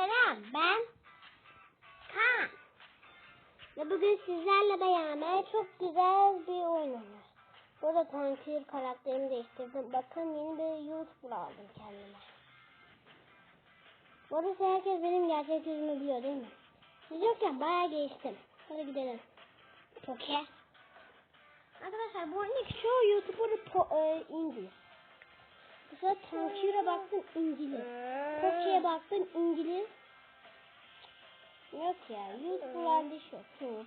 Selam ben Kaan. Ve bugün sizlerle beraber çok güzel bir oyun oynuyoruz. Burada Tankir karakterimi değiştirdim. Bakın yeni bir YouTuber aldım kendime. Bu arada herkes benim gerçek yüzümü biliyor değil mi? Siz yokken bayağı geçtim. Hadi gidelim. İyi. Arkadaşlar bu oyundaki çoğu YouTuber po- e, İngiliz. Mesela Tankir'e baktım İngiliz. Türkçe'ye baktım İngiliz. Yok ya YouTuber'larda iş yok. Yok.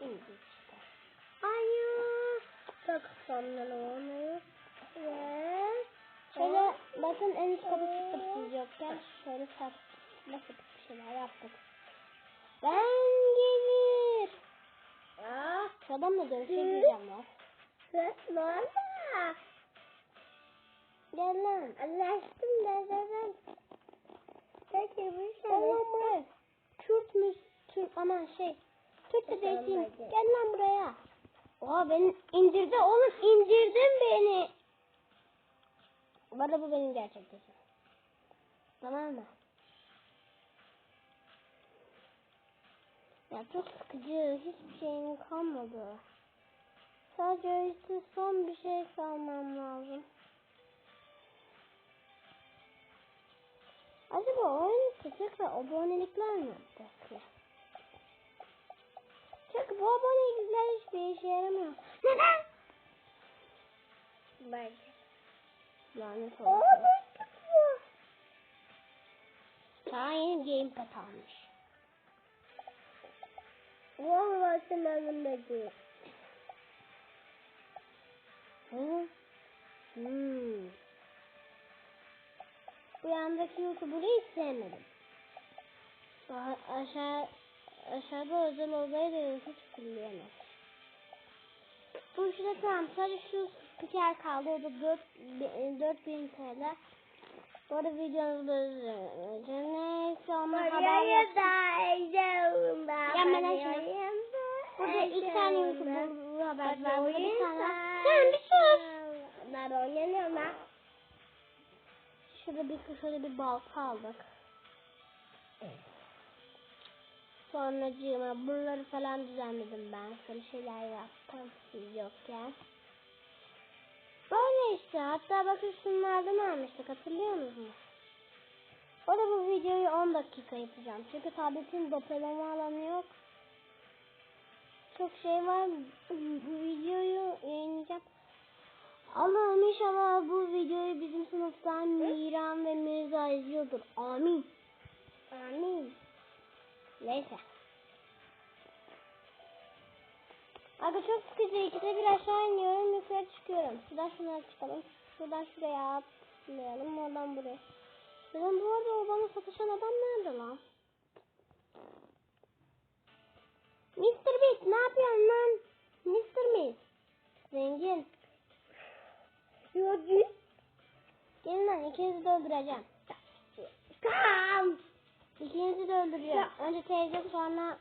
İngiliz işte. Hayır. Çok sonları olmuyor. Ve şöyle bakın en üst kata çıktık siz yokken. Şöyle saçma bir şeyler yaptık. Ben gelir. Şu adamla dövüşebileceğim lan. Valla. Lan. Anlaştım da zaten. Peki bu şey. Lan buraya. Türk aman şey. Türkçe değilsin. Gel lan buraya. Oha beni indirdi oğlum indirdin beni. Bu arada bu benim gerçek sesim. Tamam mı? Ya çok sıkıcı. Hiçbir şeyim kalmadı. Sadece işte son bir şey kalmam lazım. Acaba oyun tekrar abonelikler mi yapacak? Çünkü bu abonelikler hiçbir işe yaramıyor. Neden? Belki. Lanet olsun. Daha yeni gamepad almış. Vallahi sen anlamadı. Hı? Hmm. Yandaki YouTuber'ı hiç sevmedim. Daha aşağı aşağıda özel odayı hiç kullanamaz. Bu işte tamam sadece şu spiker kaldı o da 4, 4000 TL. Bu arada videomuzda Neyse ona haber yok. Gelmeden şimdi. Burada iki tane YouTuber haber var. Bir tane. Sen bir sus. Ben oynanıyorum lan. Şurada bir şöyle bir balta aldık. Sonracığıma buraları falan düzenledim ben. Şöyle şeyler yaptım siz yokken. Böyle işte. Hatta bakın şunlardan almıştık. Hatırlıyor musunuz? O da bu videoyu 10 dakika yapacağım. Çünkü tabletin depolama alanı yok. Çok şey var. Bu videoyu yayınlayacağım. Allah'ım inşallah bu videoyu bizim sınıftan Miran ve Mirza izliyordur. Amin. Amin. Neyse. Abi çok sıkıcı. İkide bir aşağı iniyorum. Yukarı çıkıyorum. Şuradan şuna çıkalım. Şuradan şuraya atlayalım. Oradan buraya. Şuradan bu arada o bana sataşan adam nerede lan? Mr. Beast ne yapıyorsun lan? İkinizi de öldüreceğim. Kam. İkinizi de öldüreceğim. Önce teyze sonra